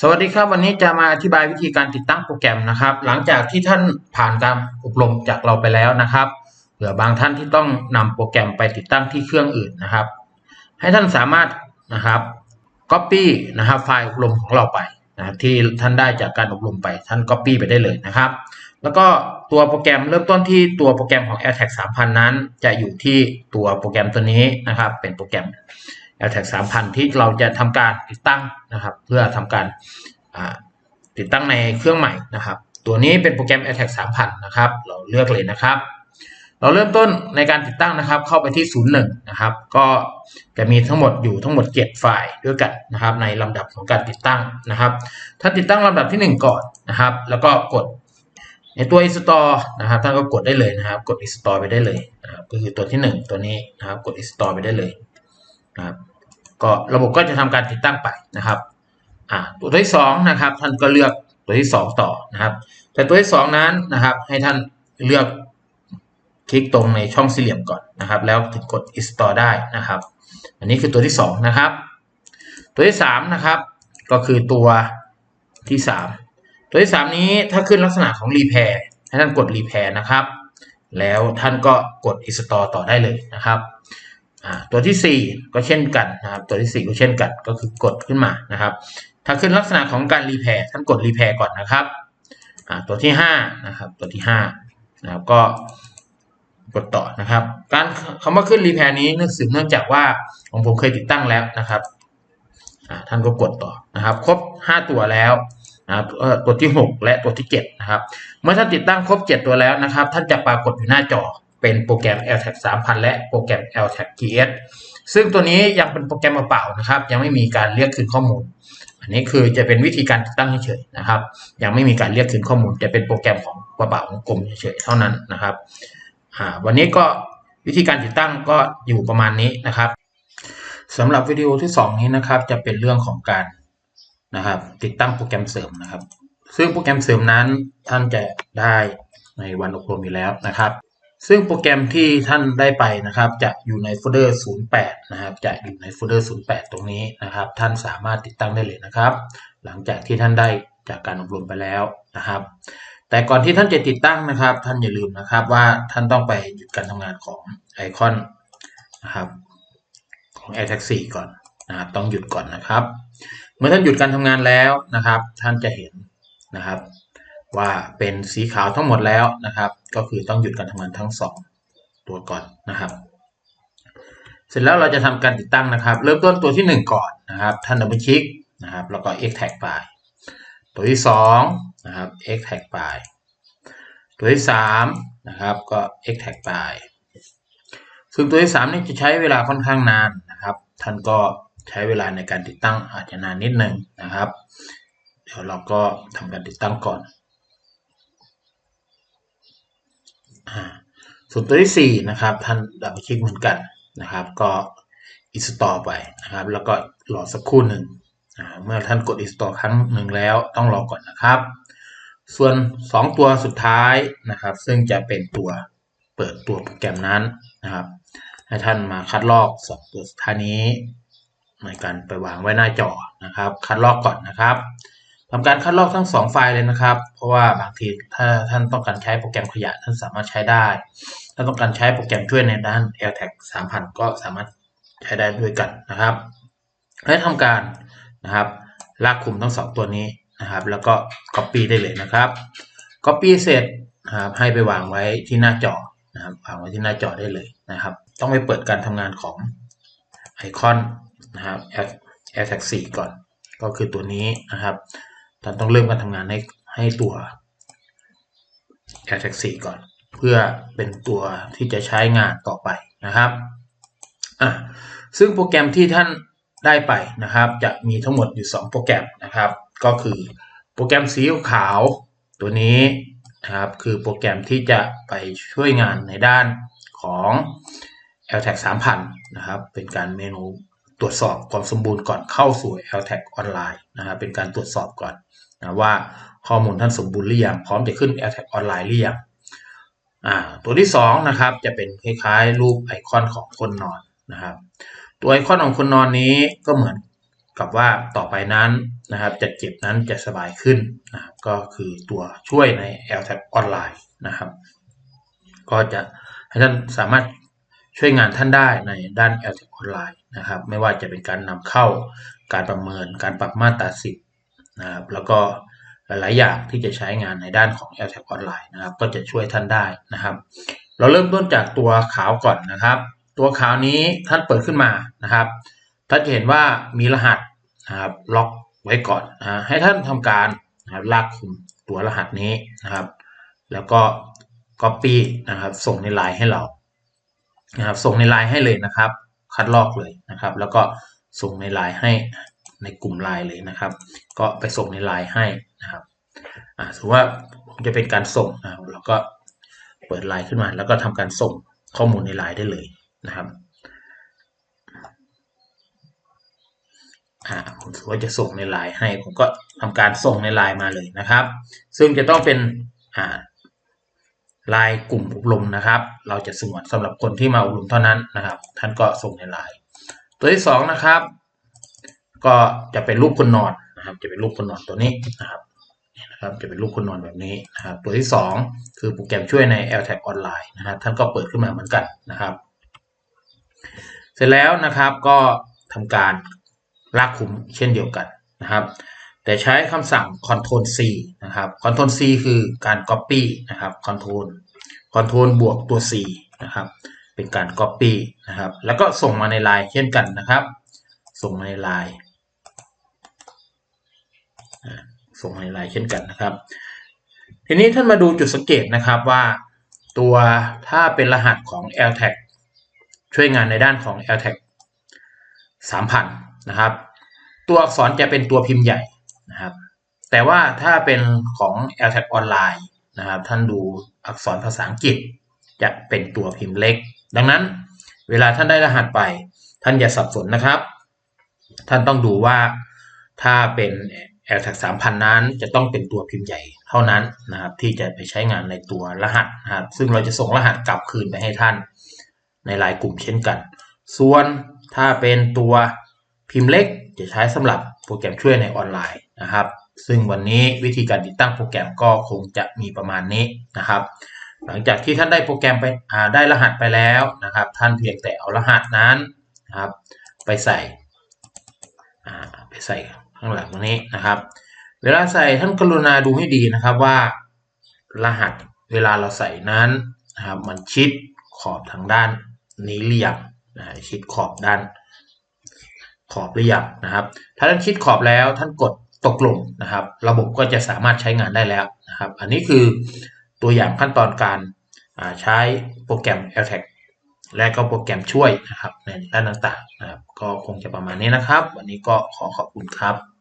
สวัสดีครับวันนี้จะมาอธิบายวิธีการติดตั้งโปรแกรมนะครับ หลังจากที่ท่านผ่านการอบรมจากเราไปแล้วนะครับเผื่อบางท่านที่ต้องนำโปรแกรมไปติดตั้งที่เครื่องอื่นนะครับ ให้ท่านสามารถนะครับ Copy นะครับไฟล์อบรมของเราไปนะครับที่ท่านได้จากการอบรมไปท่าน Copy ไปได้เลยนะครับ แล้วก็ตัวโปรแกรมเริ่มต้นที่ตัวโปรแกรมของ AirTag 3000 นั้น จะอยู่ที่ตัวโปรแกรมตัวนี้นะครับ เป็นโปรแกรม AirTag 3000ที่เราจะทำการติดตั้งนะครับ เพื่อทำการติดตั้งในเครื่องใหม่นะครับ ตัวนี้เป็นโปรแกรม AirTag 3000 นะครับ เราเลือกเลยนะครับ เราเริ่มต้นในการติดตั้งนะครับ เข้าไปที่ 01 นะครับ ก็จะมีทั้งหมดอยู่ทั้งหมด 7 ไฟล์ด้วยกันนะครับ ในลำดับของการติดตั้งนะครับ ถ้าติดตั้งลำดับที่ 1 ก่อนนะครับ แล้วก็กดในตัว install นะครับ ท่านก็กดได้เลยนะครับ กด install ไปได้เลยนะครับก็คือตัวที่ 1 ตัวนี้นะครับ กด install ไปได้เลย นะครับก็ระบบก็จะทำการติดตั้งไปนะครับอ่าตัวที่2นะครับท่านก็เลือกตัวที่ 2 ต่อนะครับ แต่ตัวที่ 2 นั้นนะครับให้ท่านเลือกคลิกตรงในช่องสี่เหลี่ยมก่อนนะครับ แล้วถึงกด install ได้นะครับ อันนี้คือตัวที่ 2 นะครับ ตัวที่ 3 นะครับ ก็คือตัวที่ 3 ตัวที่ 3 นี้ถ้าขึ้นลักษณะของ repair ให้ท่านกด repair นะครับ แล้วท่านก็กด install ต่อได้เลยนะครับ ตัวที่ 4 ก็เช่นกันนะครับ ตัวที่ 4 ก็เช่นกัน ก็คือกดขึ้นมานะครับ ถ้าขึ้นลักษณะของการ repair ท่านกด repair ก่อนนะครับตัวที่5นะครับ ตัวที่5นะครับก็กดต่อนะครับ การคำว่าขึ้น repair นี้เนื่องสืบเนื่องจากว่าของผมเคยติดตั้งแล้วนะครับท่านก็กดต่อนะครับ ครบ 5 ตัวแล้วนะครับตัวที่ 6 และตัวที่7นะครับ เมื่อท่านติดตั้งครบ 7 ตัวแล้วนะครับ ท่านจะปรากฏอยู่หน้าจอ เป็นโปรแกรม LTAG 3000 และโปรแกรม LTAG GS ซึ่งตัวนี้ยังเป็นโปรแกรมเปล่าๆนะครับ ยังไม่มีการเรียกคืนข้อมูล อันนี้คือจะเป็นวิธีการติดตั้งเฉยๆนะครับ ยังไม่มีการเรียกคืนข้อมูล จะเป็นโปรแกรมของเปล่าๆของกรมเฉยๆเท่านั้นนะครับวันนี้ก็วิธีการติดตั้งก็อยู่ประมาณนี้นะครับสำหรับวิดีโอที่ 2 นี้นะครับ จะเป็นเรื่องของการนะครับ ติดตั้งโปรแกรมเสริมนะครับ ซึ่งโปรแกรมเสริมนั้นท่านจะได้ในวันอบรมอยู่แล้วนะครับ ซึ่งโปรแกรมที่ท่านได้ไปนะครับ จะอยู่ในโฟลเดอร์ 08 นะครับ จะอยู่ในโฟลเดอร์ 08 ตรงนี้นะครับ ท่านสามารถติดตั้งได้เลยนะครับ หลังจากที่ท่านได้จากการอบรมไปแล้วนะครับ แต่ก่อนที่ท่านจะติดตั้งนะครับ ท่านอย่าลืมนะครับว่าท่านต้องไปหยุดการทำงานของไอคอนนะครับของ AirTag 4ก่อนนะครับ ต้องหยุดก่อนนะครับ เมื่อท่านหยุดการทำงานแล้วนะครับ ท่านจะเห็นนะครับ ว่าเป็นสีขาวทั้งหมดแล้วนะครับ ก็คือต้องหยุดการทำงานทั้ง 2 ตัวก่อนนะครับ เสร็จแล้วเราจะทำการติดตั้งนะครับ เริ่มต้นตัวที่ 1 ก่อนนะครับท่านดับเบิลคลิกนะครับ แล้วก็ X tag ไปตัวที่2นะครับ X tag ไปตัวที่3นะครับก็ X tag ไปซึ่งตัวที่3นี่จะใช้เวลาค่อนข้างนานนะครับ ท่านก็ใช้เวลาในการติดตั้งอาจจะนานนิดนึงนะครับ เดี๋ยวเราก็ทำการติดตั้งก่อน ส่วนตัวที่4นะครับท่านดับเบิลคลิกเหมือนกันนะครับ ก็ install ไปนะครับ แล้วก็รอสักครู่หนึ่งเมื่อท่านกด install ครั้งหนึ่งแล้วต้องรอก่อนนะครับ ส่วน 2 ตัวสุดท้ายนะครับ ซึ่งจะเป็นตัวเปิดตัวโปรแกรมนั้นนะครับให้ท่านมาคัดลอก2ตัวสุดท้ายนี้ในการไปวางไว้หน้าจอนะครับ คัดลอกก่อนนะครับ ทำการคัดลอกทั้ง 2 ไฟล์เลยนะครับ เพราะว่าบางทีถ้าท่านต้องการใช้โปรแกรมขยะท่านสามารถใช้ได้ ถ้าต้องการใช้โปรแกรมช่วยในด้าน AirTag 3000 ก็สามารถใช้ได้ด้วยกันนะครับให้ทำการนะครับลากคุมทั้งสองตัวนี้นะครับ แล้วก็ Copy ได้เลยนะครับ Copy เสร็จนะครับให้ไปวางไว้ที่หน้าจอนะครับวางไว้ที่หน้าจอได้เลยนะครับ ต้องไปเปิดการทำงานของไอคอนนะครับ AirTag 4 ก่อน ก็คือตัวนี้นะครับ ท่านต้องเริ่มการทำงานให้ให้ตัว AirTag 4ก่อน เพื่อเป็นตัวที่จะใช้งานต่อไปนะครับอะซึ่งโปรแกรมที่ท่านได้ไปนะครับ จะมีทั้งหมดอยู่ 2 โปรแกรมนะครับ ก็คือโปรแกรมสีขาวตัวนี้นะครับคือโปรแกรมที่จะไปช่วยงานในด้านของ LTAG 3000 นะครับ เป็นการเมนูตรวจสอบความสมบูรณ์ก่อนเข้าสู่ LTAG ออนไลน์นะครับ เป็นการตรวจสอบก่อน นะว่าข้อมูลท่านสมบูรณ์หรือยังพร้อมจะขึ้น LTAG ออนไลน์หรือยังตัวที่2นะครับจะเป็นคล้ายๆรูปไอคอนของคนนอนนะครับ ตัวไอคอนของคนนอนนี้ก็เหมือนกับว่าต่อไปนั้นนะครับจะเก็บนั้นจะสบายขึ้นนะครับก็คือตัวช่วยใน l t a g ออนไลน์นะครับ ก็จะให้ท่านสามารถช่วยงานท่านได้ในด้าน l t a g ออนไลน์นะครับ ไม่ว่าจะเป็นการนำเข้าการประเมินการปรับมาตราสิบ นะครับแล้วก็หลาย ๆ อย่างที่จะใช้งานในด้านของ l t a g ออนไลน์นะครับก็จะช่วยท่านได้นะครับ เราเริ่มต้นจากตัวขาวก่อนนะครับ ตัวขาวนี้ท่านเปิดขึ้นมานะครับท่านจะเห็นว่ามีรหัสนะครับล็อกไว้ก่อนนะให้ท่านทำการนะครับลากคุมตัวรหัสนี้นะครับ แล้วก็ Copy นะครับ ส่งในไลน์ให้เรานะครับ ส่งในไลน์ให้เลยนะครับ คัดลอกเลยนะครับ แล้วก็ส่งในไลน์ให้ ในกลุ่มไลน์เลยนะครับ ก็ไปส่งในไลน์ให้นะครับอ่าสมมติว่าผมจะเป็นการส่งนะครับเราก็เปิดไลน์ขึ้นมา แล้วก็ทำการส่งข้อมูลในไลน์ได้เลยนะครับอ่าผมถือว่าจะส่งในไลน์ให้ ผมก็ทำการส่งในไลน์มาเลยนะครับ ซึ่งจะต้องเป็นอ่าไลน์กลุ่มอบรมนะครับ เราจะสงวนสำหรับคนที่มาอบรมเท่านั้นนะครับ ท่านก็ส่งในไลน์ตัวที่สองนะครับ ก็จะเป็นรูปคนนอนนะครับ จะเป็นรูปคนนอนตัวนี้นะครับนะครับ จะเป็นรูปคนนอนแบบนี้นะครับ ตัวที่สองคือโปรแกรมช่วยใน l t a g ออนไลน์นะครับ ท่านก็เปิดขึ้นมาเหมือนกันนะครับ เสร็จแล้วนะครับก็ทำการลากคุมเช่นเดียวกันนะครับ แต่ใช้คำสั่ง Ctrl C นะครับ Ctrl C คือการ Copy นะครับ Ctrl Ctrl บวกตัว C นะครับ เป็นการ Copy นะครับ แล้วก็ส่งมาในไลน์เช่นกันนะครับ ส่งมาในไลน์ ส่งในไลน์เช่นกันนะครับ ทีนี้ท่านมาดูจุดสังเกตนะครับว่าตัวถ้าเป็นรหัสของ l t a g ช่วยงานในด้านของ l t a g 3,000 นะครับ ตัวอักษรจะเป็นตัวพิมพ์ใหญ่นะครับ แต่ว่าถ้าเป็นของ l t a g ออนไลน์นะครับ ท่านดูอักษรภาษาอังกฤษจะเป็นตัวพิมพ์เล็ก ดังนั้นเวลาท่านได้รหัสไป ท่านอย่าสับสนนะครับ ท่านต้องดูว่าถ้าเป็น l t a g 3,000 นั้นจะต้องเป็นตัวพิมพ์ใหญ่เท่านั้นนะครับที่จะไปใช้งานในตัวรหัสนะครับซึ่งเราจะส่งรหัสกลับคืนไปให้ท่าน ในรายกลุ่มเช่นกัน ส่วนถ้าเป็นตัวพิมพ์เล็กจะใช้สำหรับโปรแกรมช่วยในออนไลน์นะครับ ซึ่งวันนี้วิธีการติดตั้งโปรแกรมก็คงจะมีประมาณนี้นะครับ หลังจากที่ท่านได้โปรแกรมไปได้รหัสไปแล้วนะครับ ท่านเพียงแต่เอารหัสนั้นนะครับ ไปใส่ไปใส่ ข้างหลังตรงนี้นะครับ เวลาใส่ท่านกรุณาดูให้ดีนะครับว่า รหัสเวลาเราใส่นั้นนะครับมันชิดขอบทางด้านนี้เรียงนะชิดขอบด้านขอบหรือยังนะครับ ถ้าท่านชิดขอบแล้วท่านกดตกลงนะครับ ระบบก็จะสามารถใช้งานได้แล้วนะครับ อันนี้คือตัวอย่างขั้นตอนการใช้โปรแกรม l t a g และก็โปรแกรมช่วยนะครับในด้านต่างๆนะครับ ก็คงจะประมาณนี้นะครับ วันนี้ก็ขอขอบคุณครับ